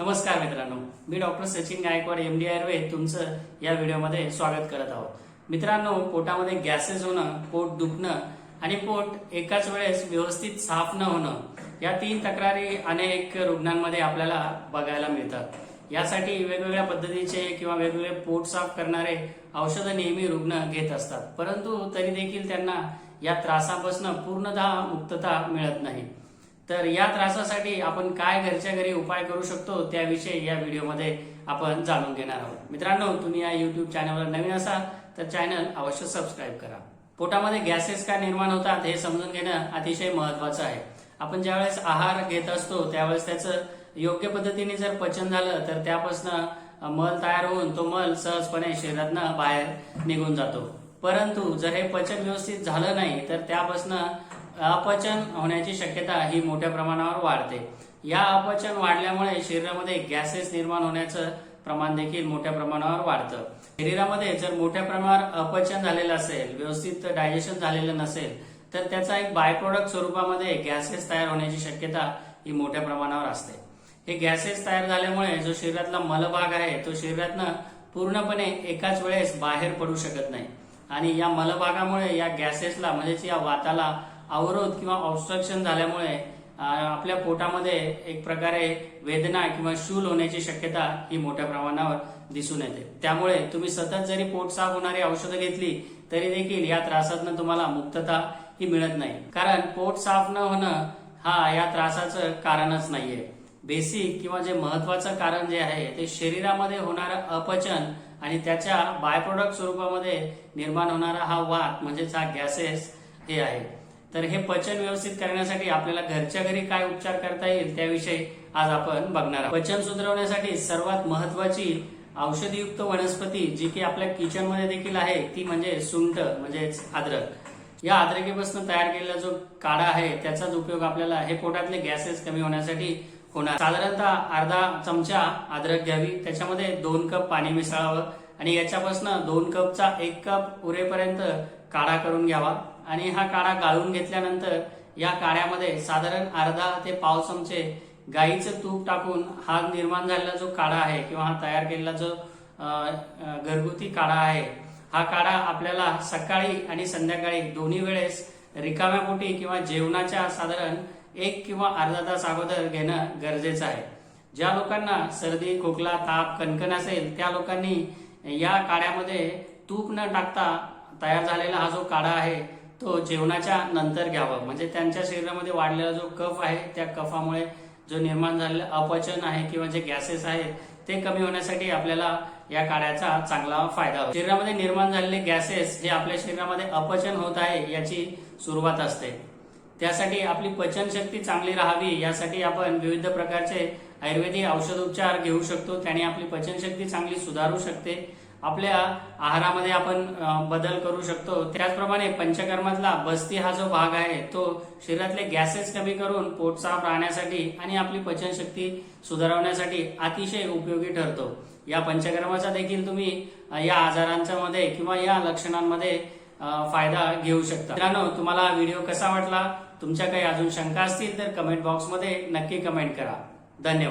नमस्कार मित्रांनो मी doctor Sachin Gaikwad M D Ayurveda तुमचं या व्हिडिओमध्ये स्वागत करत आहोत. मित्रांनो पोटामध्ये गॅसेस होणं पोट दुखणं आणि पोट एकाच वेळेस व्यवस्थित साफ न होणं या तीन तक्रारी अनेक रुग्णांमध्ये आपल्याला बघायला मिळतात. यासाठी वेगवेगळ्या पद्धतीचे किंवा वेगवेगळे पोट साफ करणारे औषधं नेहमी रुग्ण घेत असतात. परंतु तरी देखील त्यांना या त्रासापासून पूर्णतः मुक्तता मिळत नाही. तर या त्रासासाठी आपण काय घरच्या घरी उपाय करू शकतो त्याविषयी या व्हिडिओमध्ये आपण जाणून घेणार आहोत. मित्रांनो तुम्ही या युट्यूब चॅनलवर नवीन असाल तर चॅनल अवश्य सबस्क्राईब करा. पोटामध्ये गॅसेस का निर्माण होतात हे समजून घेणं अतिशय महत्वाचं आहे. आपण ज्यावेळेस आहार घेत असतो त्यावेळेस त्याचं योग्य पद्धतीने जर पचन झालं तर त्यापासून मल तयार होऊन तो मल सहजपणे शरीरातनं बाहेर निघून जातो. परंतु जर हे पचन व्यवस्थित झालं नाही तर त्यापासून अपचन होण्याची शक्यता ही मोठ्या प्रमाणावर वाढते. या अपचन वाढल्यामुळे शरीरामध्ये गॅसेस निर्माण होण्याचं प्रमाण देखील मोठ्या प्रमाणावर वाढतं. शरीरामध्ये जर मोठ्या प्रमाणावर अपचन झालेलं असेल व्यवस्थित डायजेशन झालेलं नसेल तर त्याचा एक बाय प्रोडक्ट स्वरूपामध्ये गॅसेस तयार होण्याची शक्यता ही मोठ्या प्रमाणावर असते. हे गॅसेस तयार झाल्यामुळे जो शरीरातला मलभाग आहे तो शरीरातनं पूर्णपणे एकाच वेळेस बाहेर पडू शकत नाही. आणि या मलभागामुळे या गॅसेसला म्हणजेच या वाताला अवरोध किंवा ऑब्स्ट्रक्शन झाल्यामुळे आपल्या पोटामध्ये एक प्रकारे वेदना किंवा शूल होण्याची शक्यता ही मोठ्या प्रमाणावर दिसून येते. त्यामुळे तुम्ही सतत जरी पोट साफ होणारी औषधं घेतली तरी देखील या त्रासातनं तुम्हाला मुक्तता ही मिळत नाही. कारण पोट साफ न होणं हा या त्रासाचं कारणच नाहीये. बेसिक किंवा जे महत्वाचं कारण जे आहे ते शरीरामध्ये होणारं अपचन आणि त्याच्या बाय प्रोडक्ट स्वरूपामध्ये निर्माण होणारा हा वात म्हणजेच हा गॅसेस हे आहे. तर हे पचन व्यवस्थित करण्यासाठी आपल्याला घरच्या घरी काय उपचार करता येईल त्याविषयी आज आपण बघणार आहोत. पचन सुधारवण्यासाठी सर्वात महत्वाची औषधीयुक्त वनस्पती जी की आपल्या किचनमध्ये देखील आहे ती म्हणजे सुंठ म्हणजेच अद्रक. या अद्रकीपासून तयार केलेला जो काढा आहे त्याचाच उपयोग आपल्याला हे पोटातले गॅसेस कमी होण्यासाठी होणार. साधारणतः अर्धा चमचा अद्रक घ्यावी. त्याच्यामध्ये दोन कप पाणी मिसळावं आणि याच्यापासून दोन कपचा एक कप उरेपर्यंत काढा करून घ्यावा. आणि हा काढा गाळून घेतल्यानंतर या काढ्यामध्ये साधारण अर्धा ते पाव चमचे गाईचं तूप टाकून हा निर्माण झालेला जो काढा आहे किंवा हा तयार केलेला जो घरगुती काढा आहे हा काढा आपल्याला सकाळी आणि संध्याकाळी दोन्ही वेळेस रिकाम्या पोटी किंवा जेवणाच्या साधारण एक किंवा अर्धा तास अगोदर घेणं गरजेचं आहे. ज्या लोकांना सर्दी खोकला ताप कणकण असेल त्या लोकांनी या काढ्यामध्ये तूप न टाकता तयार झालेला हा जो काढा आहे तो जेवणाच्या नंतर घ्यावा. म्हणजे त्यांच्या शरीरामध्ये वाढलेला जो कफ आहे त्या कफामुळे जो निर्माण झालेला अपचन आहे किंवा जे गॅसेस आहेत ते कमी होण्यासाठी आपल्याला या काढ्याचा चांगला फायदा होतो. शरीरामध्ये निर्माण झालेले गॅसेस हे आपल्या शरीरामध्ये अपचन होत आहे याची सुरुवात असते. त्यासाठी आपली पचनशक्ती चांगली राहावी यासाठी आपण विविध प्रकारचे आयुर्वेदिक औषधोपचार घेऊ शकतो. त्याने आपली पचनशक्ती चांगली सुधारू शकते. आपल्या आहारामध्ये आपण बदल करू शकतो. त्याचप्रमाणे पंचकर्मातला बस्ती हा जो भाग आहे तो शरीरातले गॅसेस कमी करून पोट साफ राहण्यासाठी आणि आपली पचनशक्ती सुधारवण्यासाठी अतिशय उपयोगी ठरतो. या पंचकर्माचा देखील तुम्ही या आजारांच्या मध्ये किंवा या लक्षणांमध्ये फायदा घेऊ शकता. मित्रांनो तुम्हाला व्हिडिओ कसा वाटला? तुमच्या काही अजून शंका असतील तर कमेंट बॉक्समध्ये नक्की कमेंट करा. धन्यवाद.